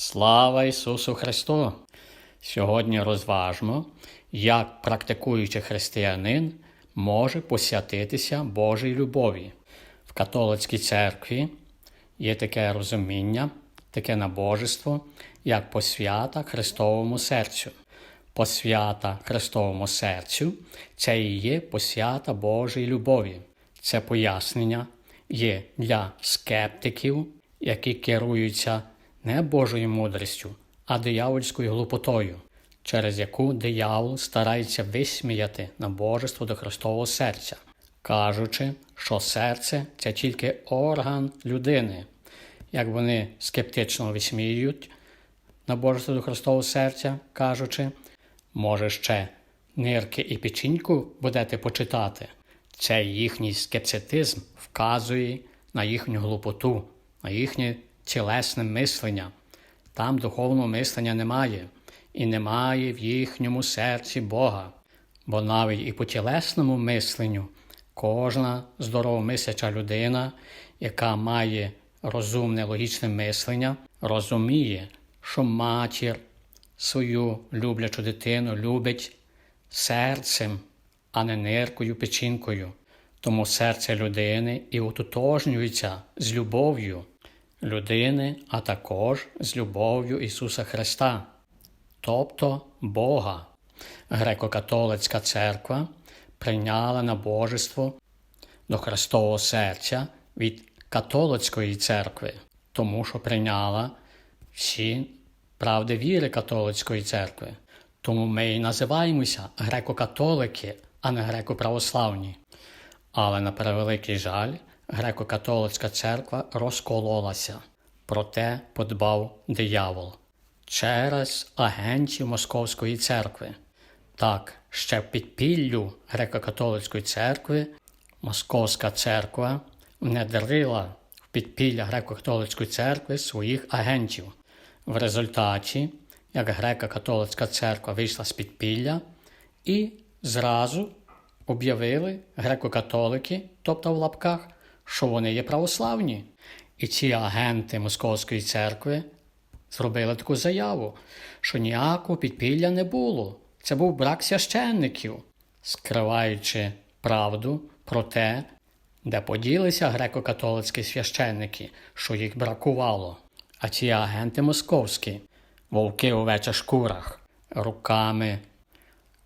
Слава Ісусу Христу! Сьогодні розважмо, як практикуючий християнин може посвятитися Божій любові. В католицькій церкві є таке розуміння, таке набожество, як посвята Христовому серцю. Посвята Христовому серцю це і є посвята Божої любові. Це пояснення є для скептиків, які керуються не Божою мудрістю, а диявольською глупотою, через яку диявол старається висміяти набожество до Христового серця, кажучи, що серце це тільки орган людини, як вони скептично висміюють набожество до Христового серця, кажучи, може ще нирки і печінку будете почитати. Цей їхній скепситизм вказує на їхню глупоту, на їхнє тілесне мислення. Там духовного мислення немає, і немає в їхньому серці Бога. Бо навіть і по тілесному мисленню кожна здоровомисляча людина, яка має розумне логічне мислення, розуміє, що матір свою люблячу дитину любить серцем, а не ниркою, печінкою. Тому серце людини і ототожнюється з любов'ю людини, а також з любов'ю Ісуса Христа, тобто Бога. Греко-католицька церква прийняла набожество до Христового серця від католицької церкви, тому що прийняла всі правди віри католицької церкви. Тому ми і називаємося греко-католики, а не греко-православні. Але на превеликий жаль, греко-католицька церква розкололася. Проте подбав диявол через агентів Московської церкви. Так, ще в підпіллю греко-католицької церкви Московська церква внедрила в підпілля греко-католицької церкви своїх агентів. В результаті, як греко-католицька церква вийшла з підпілля і зразу об'явили греко-католики, тобто в лапках, що вони є православні. І ці агенти Московської церкви зробили таку заяву, що ніякого підпілля не було. Це був брак священників, скриваючи правду про те, де поділися греко-католицькі священники, що їх бракувало. А ці агенти московські, вовки у веча шкурах, руками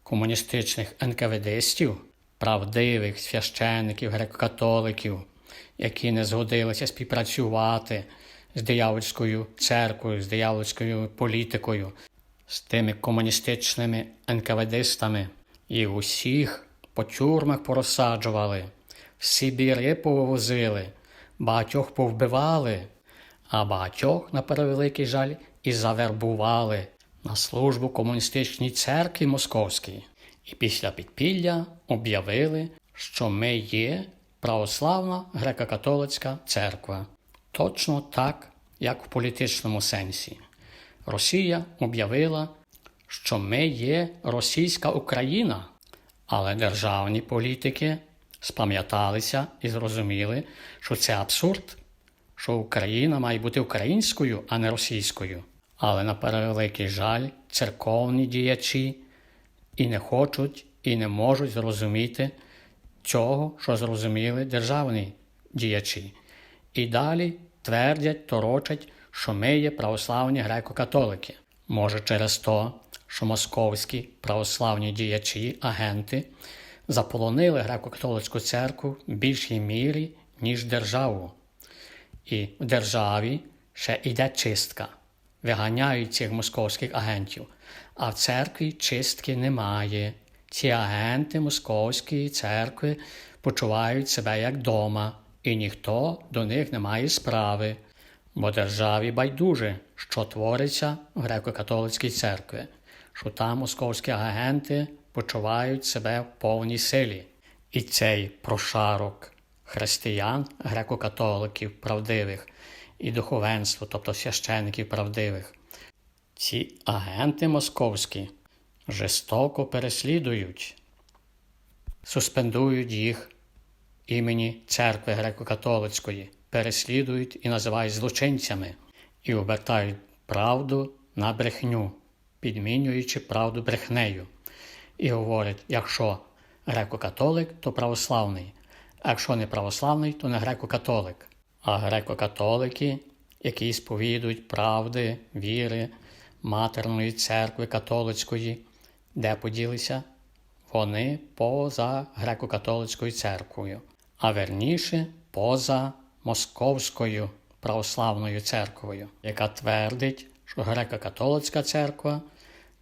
комуністичних НКВДстів, правдивих священників, греко-католиків, які не згодилися співпрацювати з диявольською церквою, з диявольською політикою, з тими комуністичними НКВДстами. І усіх по тюрмах порозсаджували, в Сибіри повозили, багатьох повбивали, а багатьох, на превеликий жаль, і завербували на службу комуністичній церкві Московській. І після підпілля об'явили, що ми є православна греко-католицька церква. Точно так, як в політичному сенсі. Росія об'явила, що ми є російська Україна, але державні політики спам'яталися і зрозуміли, що це абсурд, що Україна має бути українською, а не російською. Але на превеликий жаль, церковні діячі і не хочуть, і не можуть зрозуміти цього, що зрозуміли державні діячі. І далі твердять, торочать, що ми є православні греко-католики. Може, через то, що московські православні діячі, агенти заполонили греко-католицьку церкву в більшій мірі, ніж державу. І в державі ще йде чистка, виганяють цих московських агентів, а в церкві чистки немає. Ці агенти Московської церкви почувають себе як дома, і ніхто до них не має справи, бо державі байдуже, що твориться в греко-католицькій церкві, що там московські агенти почувають себе в повній силі. І цей прошарок християн, греко-католиків правдивих і духовенство, тобто священиків правдивих. Ці агенти московські жорстоко переслідують, суспендують їх імені церкви греко-католицької, переслідують і називають злочинцями і обертають правду на брехню, підмінюючи правду брехнею. І говорить, якщо греко-католик, то православний, а якщо не православний, то не греко-католик. А греко-католики, які сповідують правди, віри, матерної церкви католицької, де поділися? Вони поза греко-католицькою церквою, а верніше поза Московською православною церквою, яка твердить, що греко-католицька церква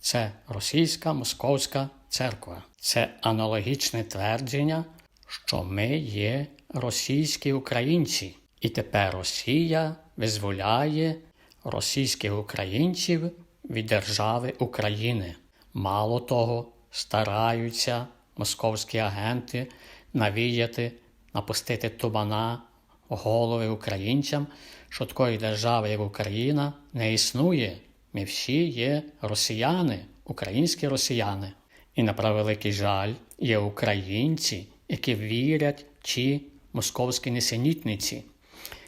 це російська московська церква. Це аналогічне твердження, що ми є російські українці, і тепер Росія визволяє російських українців від держави України. Мало того, стараються московські агенти навіяти, напустити тумана в голови українцям, що такої держави, як Україна, не існує. Ми всі є росіяни, українські росіяни. І на превеликий жаль є українці, які вірять ті московські несенітниці.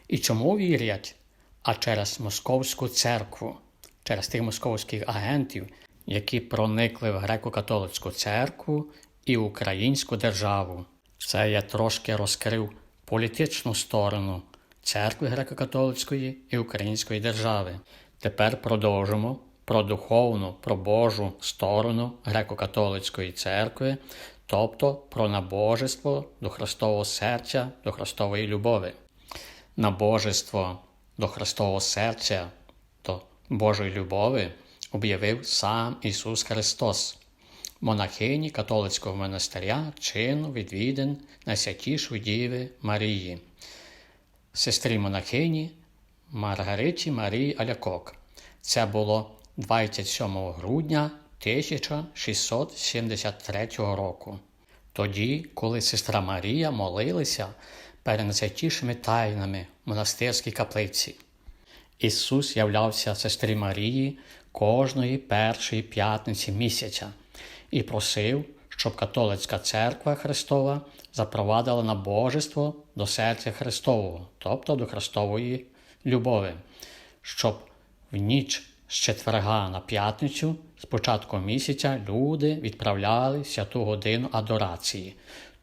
І чому вірять? А через московську церкву, через тих московських агентів, які проникли в греко-католицьку церкву і українську державу. Це я трошки розкрив політичну сторону церкви греко-католицької і української держави. Тепер продовжимо про духовну, про Божу сторону греко-католицької церкви, тобто про набожество до Христового серця, до Христової любові. Набожество до Христового серця, до Божої любові об'явив сам Ісус Христос, монахині католицького монастиря, чину відвідин найсвятішої Діви Марії, сестрі монахині Маргариті Марії Алякок. Це було 27 грудня 1673 року. Тоді, коли сестра Марія молилася перед найсвятішими тайнами в монастирській каплиці. Ісус являвся сестрі Марії кожної першої п'ятниці місяця і просив, щоб католицька церква Христова запровадила набожество до серця Христового, тобто до Христової любові, щоб в ніч з четверга на п'ятницю з початку місяця люди відправляли святу годину адорації,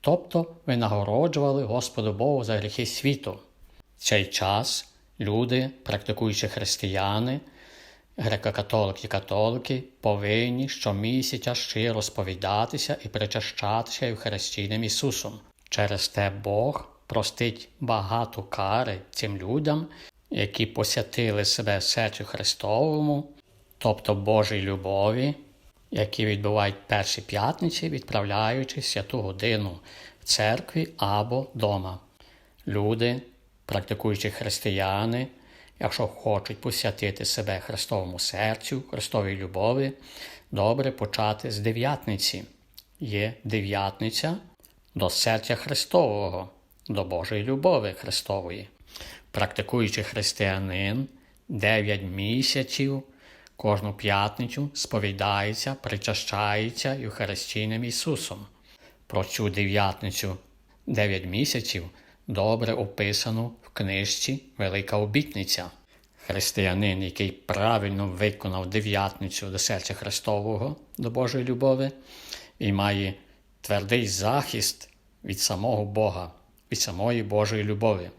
тобто винагороджували Господу Богу за гріхи світу. В цей час люди, практикуючи християни, греко-католики католики, повинні щомісяця щиро сповідатися і причащатися Євхаристійним Ісусом. Через те Бог простить багато кари цим людям, які посвятили себе серцю Христовому, тобто Божій любові, які відбувають перші п'ятниці, відправляючи святу годину в церкві або дома. Люди, практикуючи християни, якщо хочуть посвятити себе Христовому серцю, Христовій любові, добре почати з дев'ятниці. Є дев'ятниця до серця Христового, до Божої любові Христової. Практикуючи християнин 9 місяців кожну п'ятницю сповідається, причащається Євхаристійним Ісусом. Про цю дев'ятницю 9 місяців добре описано книжці Велика Обітниця. Християнин, який правильно виконав дев'ятницю до серця Христового, до Божої любові, і має твердий захист від самого Бога, від самої Божої любові.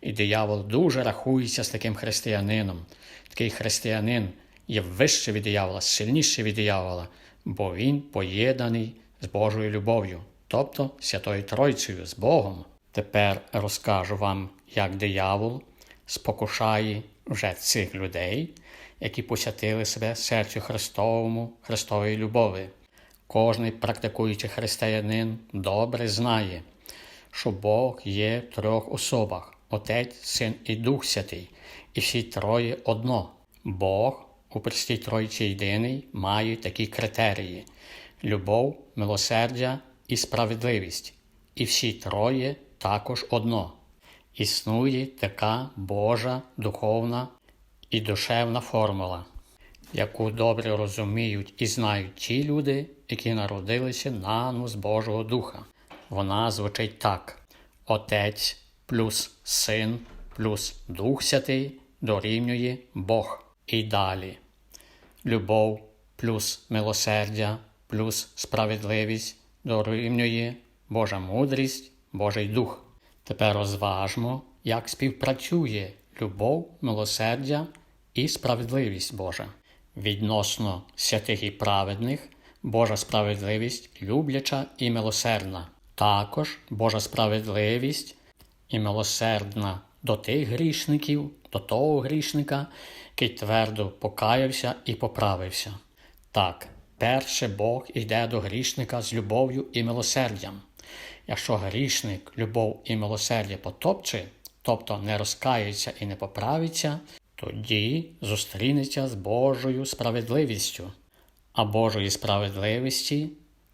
І диявол дуже рахується з таким християнином. Такий християнин є вище від диявола, сильніше від диявола, бо він поєднаний з Божою любов'ю, тобто Святою Тройцею, з Богом. Тепер розкажу вам, як диявол спокушає вже цих людей, які посвятили себе серцю Христовому, Христової любові. Кожний практикуючий християнин добре знає, що Бог є в трьох особах Отець, Син і Дух Святий, і всі троє одно. Бог у Престій Тройці єдиний має такі критерії: любов, милосердя і справедливість. І всі троє також одно. Існує така Божа духовна і душевна формула, яку добре розуміють і знають ті люди, які народилися на з Божого Духа. Вона звучить так: Отець плюс Син плюс Дух Святий дорівнює Бог. і далі. Любов плюс милосердя плюс справедливість дорівнює Божа мудрість, Божий дух. Тепер розважмо, як співпрацює любов, милосердя і справедливість Божа. Відносно святих і праведних, Божа справедливість любляча і милосердна. Також Божа справедливість і милосердна до тих грішників, до того грішника, який твердо покаявся і поправився. Так, перше Бог йде до грішника з любов'ю і милосердям. Якщо грішник любов і милосердя потопче, тобто не розкається і не поправиться, тоді зустрінеться з Божою справедливістю. А Божої справедливості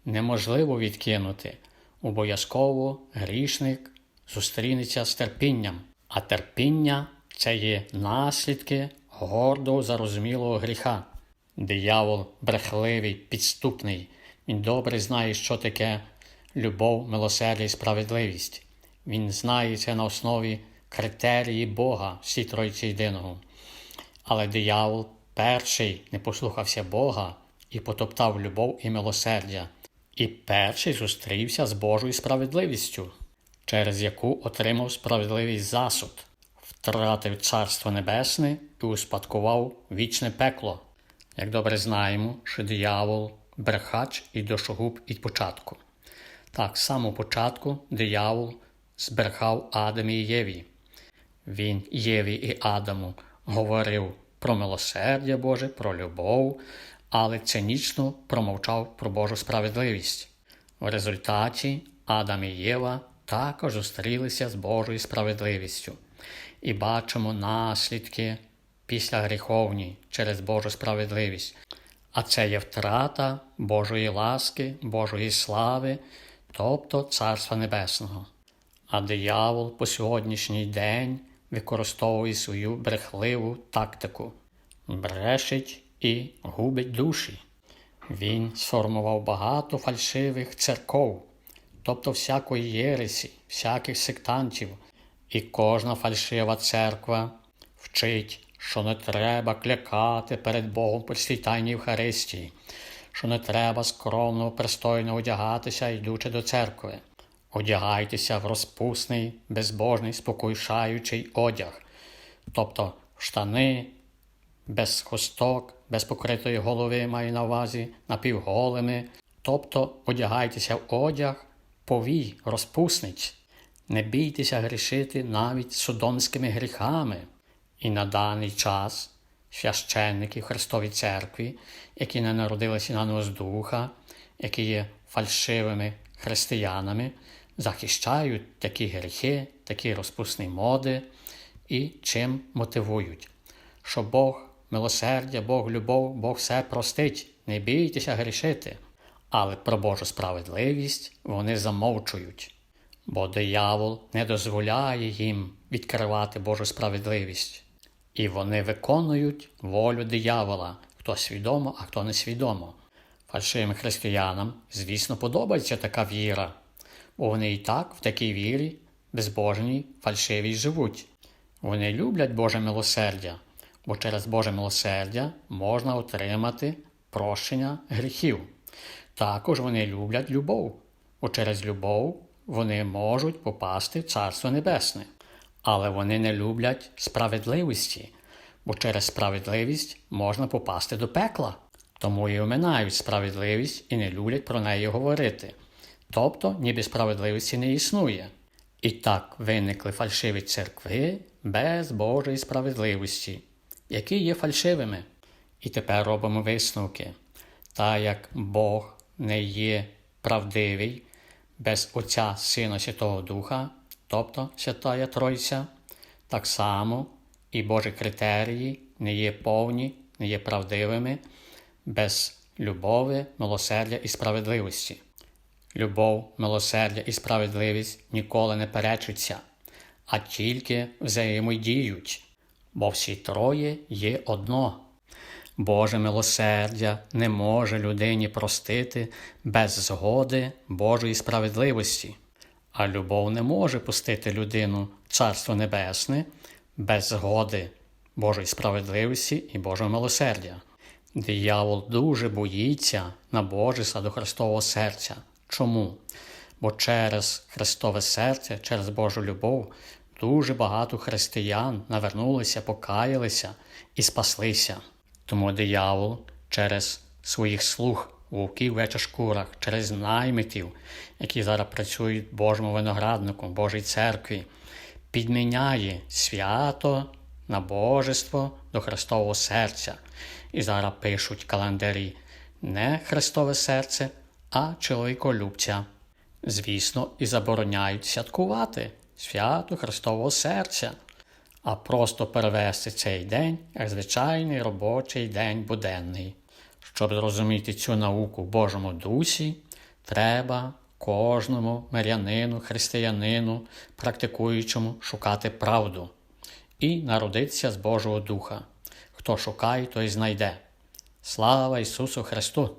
неможливо відкинути. Обов'язково грішник зустрінеться з терпінням, а терпіння це є наслідки гордого зарозумілого гріха. Диявол брехливий, підступний, він добре знає, що таке любов, милосердя і справедливість. Він знає це на основі критерії Бога, всі Тройці єдиного. Але диявол перший не послухався Бога і потоптав любов і милосердя, і перший зустрівся з Божою справедливістю, через яку отримав справедливий засуд, втратив Царство Небесне і успадкував вічне пекло. Як добре знаємо, що диявол брехач і душогуб від початку. Так, з самого початку диявол збрехав Адамі і Єві. Він Єві і Адаму говорив про милосердя Боже, про любов, але цинічно промовчав про Божу справедливість. В результаті Адам і Єва також зустрілися з Божою справедливістю і бачимо наслідки після гріховні через Божу справедливість. А це є втрата Божої ласки, Божої слави, тобто Царства Небесного. А диявол по сьогоднішній день використовує свою брехливу тактику, брешить і губить душі. Він сформував багато фальшивих церков, тобто всякої єресі, всяких сектантів, і кожна фальшива церква вчить, що не треба клякати перед Богом по світайній Євхаристії, що не треба скромно, пристойно одягатися, йдучи до церкви. Одягайтеся в розпусний, безбожний, спокійшаючий одяг, тобто штани без хусток, без покритої голови маю на увазі, напівголими, тобто одягайтеся в одяг, повій, розпусниць. Не бійтеся грішити навіть судомськими гріхами. І на даний час священники в Христовій Церкві, які не народилися на нос духа, які є фальшивими християнами, захищають такі гріхи, такі розпусні моди і чим мотивують, що Бог милосердя, Бог любов, Бог все простить, не бійтеся грішити. Але про Божу справедливість вони замовчують, бо диявол не дозволяє їм відкривати Божу справедливість. І вони виконують волю диявола, хто свідомо, а хто несвідомо. Фальшивим християнам, звісно, подобається така віра, бо вони і так в такій вірі, безбожній, фальшивій живуть. Вони люблять Боже милосердя, бо через Боже милосердя можна отримати прощення гріхів. Також вони люблять любов, бо через любов вони можуть попасти в Царство Небесне. Але вони не люблять справедливості, бо через справедливість можна попасти до пекла. Тому і оминають справедливість і не люблять про неї говорити. Тобто, ніби справедливості не існує. І так виникли фальшиві церкви без Божої справедливості, які є фальшивими. І тепер робимо висновки. Та як Бог не є правдивий без Отця Сина Святого Духа, тобто Святая Тройця, так само і Божі критерії не є повні, не є правдивими без любові, милосердя і справедливості. Любов, милосердя і справедливість ніколи не перечуться, а тільки взаємодіють, бо всі троє є одно. Боже милосердя не може людині простити без згоди Божої справедливості, а любов не може пустити людину в Царство Небесне без згоди Божої справедливості і Божого милосердя. Диявол дуже боїться набожества до Христового серця. Чому? Бо через Христове серце, через Божу любов, дуже багато християн навернулися, покаялися і спаслися. Тому диявол через своїх слуг, вовків веча шкурах, через наймитів, які зараз працюють Божому винограднику, Божій церкві, підміняє свято набожество до Христового серця. І зараз пишуть календарі не Христове серце, а чоловіколюбця. Звісно, і забороняють святкувати свято Христового серця, а просто перевести цей день як звичайний робочий день буденний. Щоб зрозуміти цю науку в Божому дусі, треба кожному мирянину, християнину, практикуючому шукати правду і народитися з Божого Духа. Хто шукає, той знайде. Слава Ісусу Христу!